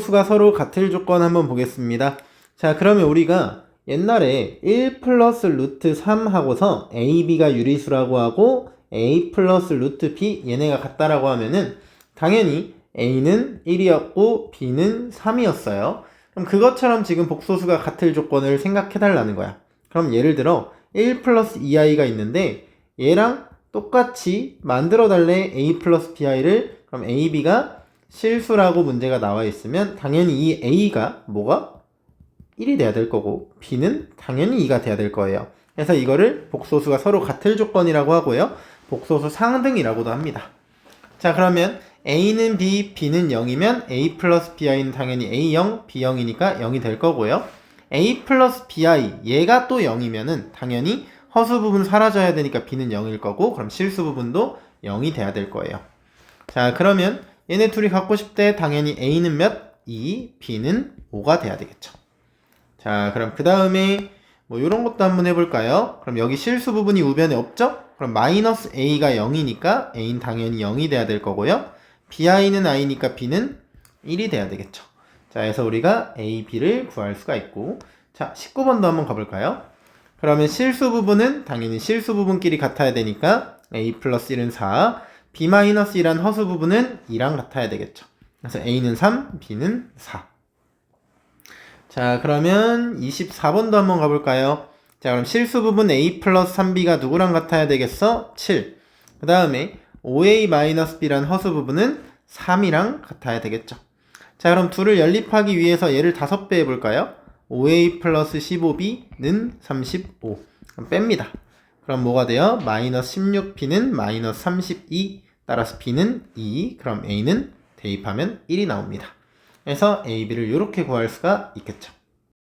수가 서로 같을 조건 한번 보겠습니다. 자, 그러면 우리가 옛날에 1 플러스 루트 3 하고서 a, b가 유리수라고 하고 a 플러스 루트 b 얘네가 같다라고 하면은 당연히 a는 1이었고 b는 3이었어요. 그럼 그것처럼 지금 복소수가 같을 조건을 생각해 달라는 거야. 그럼 예를 들어 1 플러스 2i가 있는데 얘랑 똑같이 만들어 달래 a 플러스 bi를 그럼 a, b가 실수라고 문제가 나와 있으면 당연히 이 a가 뭐가 1이 돼야 될 거고 b는 당연히 2가 돼야 될 거예요. 그래서 이거를 복소수가 서로 같을 조건이라고 하고요. 복소수 상등이라고도 합니다. 자 그러면 a는 b, b는 0이면 a 플러스 bi는 당연히 a0, b0이니까 0이 될 거고요. a 플러스 bi 얘가 또 0이면은 당연히 허수 부분 사라져야 되니까 b는 0일 거고 그럼 실수 부분도 0이 돼야 될 거예요. 자 그러면 얘네 둘이 갖고 싶대 당연히 a는 몇? 2, b는 5가 돼야 되겠죠. 자 그럼 그 다음에 뭐 이런 것도 한번 해볼까요? 그럼 여기 실수 부분이 우변에 없죠? 그럼 마이너스 a가 0이니까 a는 당연히 0이 돼야 될 거고요. bi는 i니까 b는 1이 돼야 되겠죠. 자, 그래서 우리가 a, b를 구할 수가 있고 자, 19번도 한번 가볼까요? 그러면 실수 부분은 당연히 실수 부분끼리 같아야 되니까 a 플러스 1은 4, b 마이너스 1한 허수 부분은 2랑 같아야 되겠죠. 그래서 a는 3, b는 4. 자, 그러면 24번도 한번 가볼까요? 자, 그럼 실수 부분 a 플러스 3b가 누구랑 같아야 되겠어? 7. 그 다음에 5a 마이너스 b란 허수 부분은 3이랑 같아야 되겠죠. 자, 그럼 둘을 연립하기 위해서 얘를 5배 해볼까요? 5a 플러스 15b는 35. 그럼 뺍니다. 그럼 뭐가 돼요? 마이너스 16b는 마이너스 32. 따라서 b는 2. 그럼 a는 대입하면 1이 나옵니다. 그래서 a, b를 이렇게 구할 수가 있겠죠.